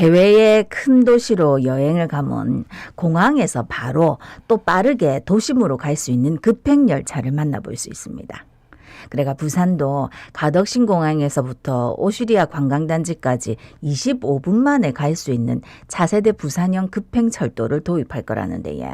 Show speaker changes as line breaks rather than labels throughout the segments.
해외의 큰 도시로 여행을 가면 공항에서 바로 또 빠르게 도심으로 갈 수 있는 급행 열차를 만나볼 수 있습니다. 그래가 부산도 가덕신 공항에서부터 오슈리아 관광단지까지 25분 만에 갈 수 있는 차세대 부산형 급행철도를 도입할 거라는데 예.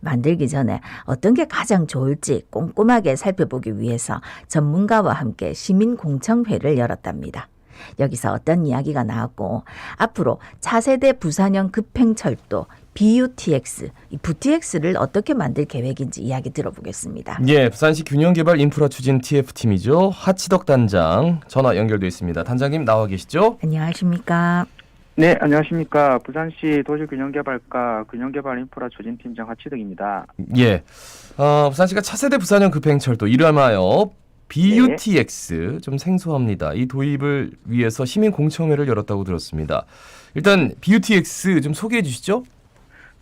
만들기 전에 어떤 게 가장 좋을지 꼼꼼하게 살펴보기 위해서 전문가와 함께 시민공청회를 열었답니다. 여기서 어떤 이야기가 나왔고 앞으로 차세대 부산형 급행철도 BUTX, 이 VTX를 어떻게 만들 계획인지 이야기 들어보겠습니다.
예, 부산시 균형개발 인프라 추진 TF팀이죠. 하치덕 단장 전화 연결돼 있습니다. 단장님 나와 계시죠?
안녕하십니까?
네, 안녕하십니까. 부산시 도시균형개발과 균형개발 인프라 추진팀장 하치덕입니다.
예, 어, 부산시가 차세대 부산형 급행철도 이름하여 BUTX 좀 생소합니다. 이 도입을 위해서 시민 공청회를 열었다고 들었습니다. 일단 BUTX 좀 소개해 주시죠.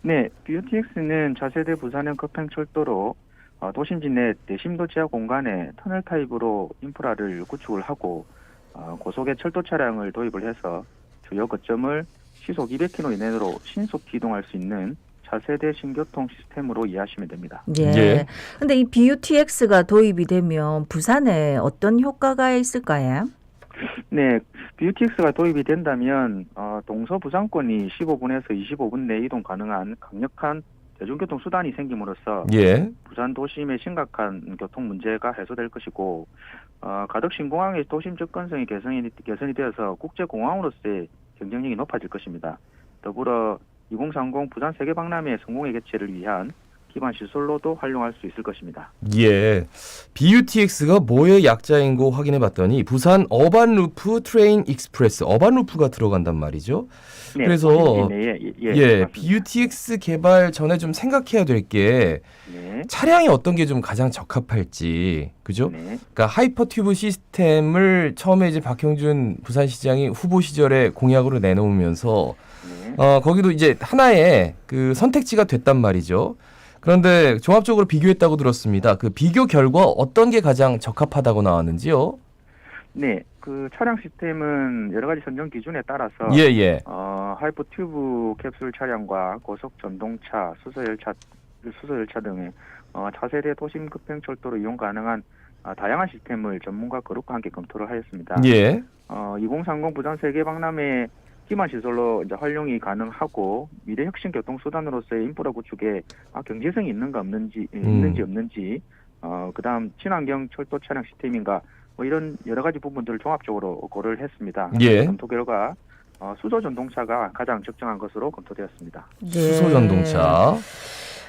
네, BUTX는 차세대 부산형 급행철도로 어, 도심 지 내 대심도 지하 공간에 터널 타입으로 인프라를 구축을 하고 어, 고속의 철도 차량을 도입을 해서 주요 거점을 시속 200km 이내로 신속 기동할 수 있는 차세대 신교통 시스템으로 이해하시면 됩니다.
예.
예.
근데 이 BUTX가 도입이 되면 부산에 어떤 효과가 있을까요?
네, BUTX가 도입이 된다면 어, 동서 부산권이 15분에서 25분 내 이동 가능한 강력한 대중교통 수단이 생김으로써
예,
부산 도심의 심각한 교통 문제가 해소될 것이고 어, 가덕 신공항의 도심 접근성이 개선이, 개선이 되어서 국제 공항으로서의 경쟁력이 높아질 것입니다. 더불어 2030 부산 세계 박람회 성공의 개최를 위한 기반 시설로도 활용할 수 있을 것입니다.
예. BUTX가 뭐의 약자인고 확인해 봤더니 부산 어반 루프 트레인 익스프레스 어반 루프가 들어간단 말이죠.
네,
그래서
내에, 예, 예,
예. BUTX 개발 전에 좀 생각해야 될게
네,
차량이 어떤 게 좀 가장 적합할지, 그죠?
네,
그러니까 하이퍼튜브 시스템을 처음에 이제 박형준 부산시장이 후보 시절에 공약으로 내놓으면서
네.
어, 거기도 이제 하나의 그 선택지가 됐단 말이죠. 그런데 종합적으로 비교했다고 들었습니다. 그 비교 결과 어떤 게 가장 적합하다고 나왔는지요?
네, 그 차량 시스템은 여러 가지 선정 기준에 따라서
예, 예.
어, 하이퍼 튜브 캡슐 차량과 고속 전동차, 수소 열차, 수소 열차 등의 어, 차세대 도심 급행 철도로 이용 가능한 아, 다양한 시스템을 전문가 그룹과 함께 검토를 하였습니다.
예.
어, 2030 부산 세계 박람회 기반 시설로 이제 활용이 가능하고 미래 혁신 교통 수단으로서의 인프라 구축에 아, 경제성이 있는가 없는지
음.
있는지 없는지 어, 그다음 친환경 철도 차량 시스템인가 뭐 이런 여러 가지 부분들을 종합적으로 고려를 했습니다.
예.
검토 결과 어, 수소 전동차가 가장 적정한 것으로 검토되었습니다.
네.
수소 전동차.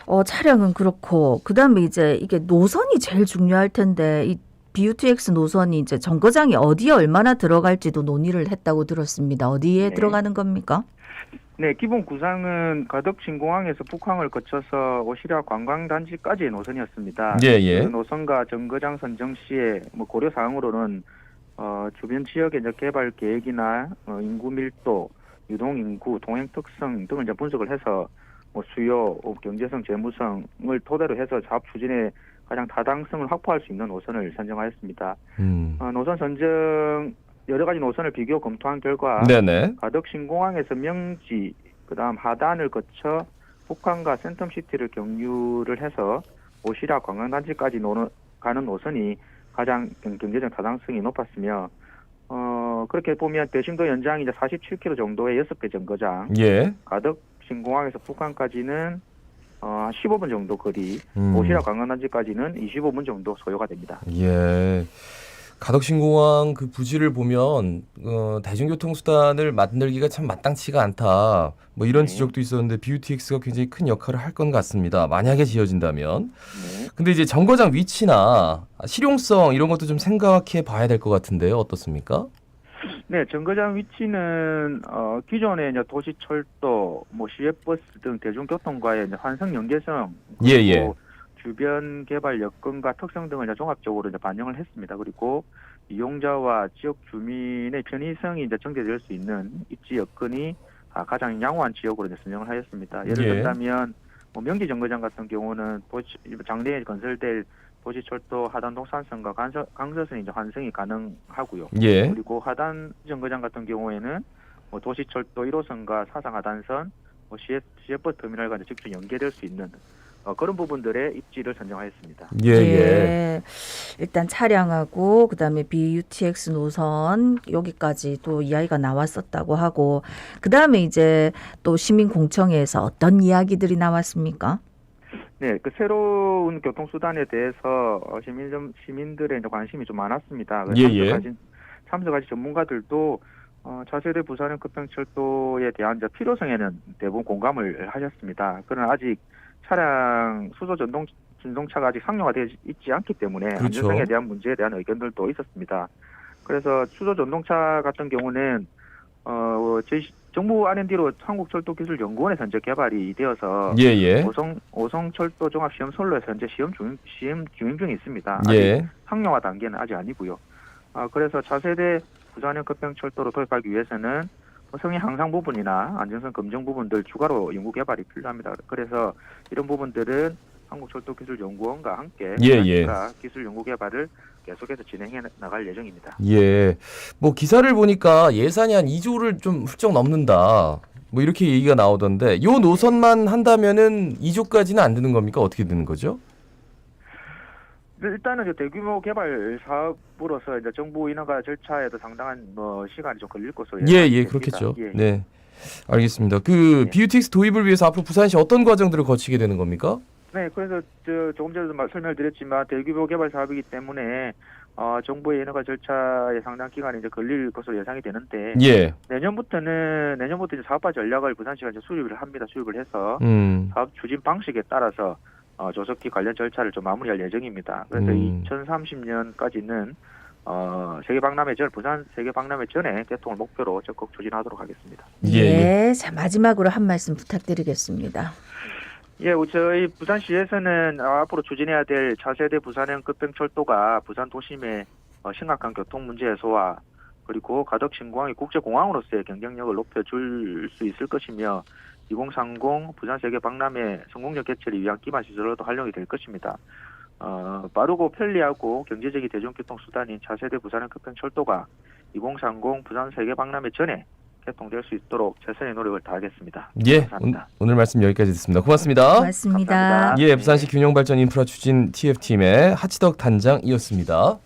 어, 차량은 그렇고 그다음에 이제 이게 노선이 제일 중요할 텐데 이 BUTX 노선이 이제 정거장이 어디에 얼마나 들어갈지도 논의를 했다고 들었습니다. 어디에
네.
들어가는 겁니까?
네, 기본 구상은 가덕 신공항에서 북항을 거쳐서 오시랴 관광단지까지의 노선이었습니다.
예, 예.
그 노선과 정거장 선정 시에 뭐 고려 사항으로는 어, 주변 지역의 이제 개발 계획이나 어, 인구 밀도, 유동 인구, 동행 특성 등을 이제 분석을 해서 뭐 수요, 어, 경제성, 재무성을 토대로 해서 사업 추진에 가장 타당성을 확보할 수 있는 노선을 선정하였습니다.
음.
어, 노선 선정 여러 가지 노선을 비교 검토한 결과
네네.
가덕 신공항에서 명지 그다음 하단을 거쳐 북한과 센텀시티를 경유를 해서 오시라 관광단지까지 노는, 가는 노선이 가장 경- 경제적 타당성이 높았으며 어 그렇게 보면 대심도 연장이 이제 47km 정도의 6개 정거장
예.
가덕 신공항에서 북한까지는 어 15분 정도 거리
음.
오시라 관광단지까지는 25분 정도 소요가 됩니다.
예. 가덕신공항 그 부지를 보면 어, 대중교통 수단을 만들기가 참 마땅치가 않다. 뭐 이런
네.
지적도 있었는데 BUTX가 굉장히 큰 역할을 할건 같습니다. 만약에 지어진다면.
네.
근데 이제 정거장 위치나 실용성 이런 것도 좀 생각해 봐야 될 것 같은데요. 어떻습니까?
네, 정거장 위치는 어, 기존의 이제 도시철도, 뭐 시외버스 등 대중교통과의 이제 환승 연계성,
예,
그리고
예.
주변 개발 여건과 특성 등을 이제 종합적으로 이제 반영을 했습니다. 그리고 이용자와 지역 주민의 편의성이 이제 전개될 수 있는 입지 여건이 아, 가장 양호한 지역으로 이제 선정을 하였습니다. 예를
예.
들자면 뭐 명기 정거장 같은 경우는 도시, 장래에 건설될 도시철도 하단 독산선과 강서, 강서선이 이제 환승이 가능하고요.
예.
그리고 하단 정거장 같은 경우에는 뭐 도시철도 1호선과 사상 하단선, 뭐 시외, 시외버스 터미널과 이제 직접 연계될 수 있는 어, 그런 부분들의 입지를 선정하였습니다.
예, 예.
일단 차량하고 그다음에 BUTX 노선 여기까지 또 이야기가 나왔었다고 하고 그다음에 이제 또 시민 공청회에서 어떤 이야기들이 나왔습니까?
네, 그 새로운 교통수단에 대해서 어, 시민 시민들의 이제 관심이 좀 많았습니다.
예, 예.
참석하신, 참석하신 전문가들도 어, 차세대 부산형 급행철도에 대한 이제 필요성에는 대부분 공감을 하셨습니다. 그러나 아직 차량 수소 전동 진동차가 아직 상용화 되어 있지 않기 때문에
그렇죠.
안전성에 대한 문제에 대한 의견들도 있었습니다. 그래서 수소 전동차 같은 경우는 어, 저희 정부 R&D로 한국철도기술연구원에서 현재 개발이 되어서
예, 예.
오성 오성철도 종합시험선로에서 현재 시험 중 시험 진행 중에 있습니다. 아직
예.
상용화 단계는 아직 아니고요. 아 그래서 차세대 부산형 급행철도로 도입하기 위해서는 뭐 성의 향상 부분이나 안전성 검증 부분들 추가로 연구 개발이 필요합니다. 그래서 이런 부분들은 한국철도기술연구원과 함께
예, 예.
기술 연구 개발을 계속해서 진행해 나갈 예정입니다.
예. 뭐 기사를 보니까 예산이 한 2조를 좀 훌쩍 넘는다. 뭐 이렇게 얘기가 나오던데 요 노선만 한다면은 2조까지는 안 드는 겁니까? 어떻게 되는 거죠?
네, 일단은 이제 대규모 개발 사업으로서 이제 정부 인허가 절차에도 상당한 뭐 시간이 좀 걸릴 것으로
예,
예상이
예,
됩니다.
그렇겠죠.
예, 예.
네. 알겠습니다. 그
예.
BUTX 도입을 위해서 앞으로 부산시 어떤 과정들을 거치게 되는 겁니까?
네, 그래서 저 조금 전에도 말- 설명을 드렸지만 대규모 개발 사업이기 때문에 어, 정부의 인허가 절차에 상당 기간이 이제 걸릴 것으로 예상이 되는데
예.
내년부터는 내년부터 이제 사업화 전략을 부산시가 이제 수립을 합니다. 수립을 해서
음.
사업 추진 방식에 따라서 어, 조속히 관련 절차를 좀 마무리할 예정입니다. 그래서
음.
2030년까지는 어, 세계 박람회 전 부산 세계 박람회 전에 개통을 목표로 적극 추진하도록 하겠습니다.
예,
예. 자 마지막으로 한 말씀 부탁드리겠습니다.
예, 저희 부산시에서는 어, 앞으로 추진해야 될 차세대 부산형 급행철도가 부산 도심의 어, 심각한 교통 문제 해소와 그리고 가덕 신공항이 국제공항으로서의 경쟁력을 높여줄 수 있을 것이며 2030 부산 세계 박람회 성공적 개최를 위한 기반 시설로도 활용이 될 것입니다. 어, 빠르고 편리하고 경제적인 대중교통 수단인 차세대 부산형 급행철도가 2030 부산 세계 박람회 전에 개통될 수 있도록 최선의 노력을 다하겠습니다.
예.
감사합니다.
오, 늘 말씀 여기까지 듣습니다. 고맙습니다.
고맙습니다.
감사합니다.
예, 부산시 균형발전 인프라 추진 TF팀의 하치덕 단장이었습니다.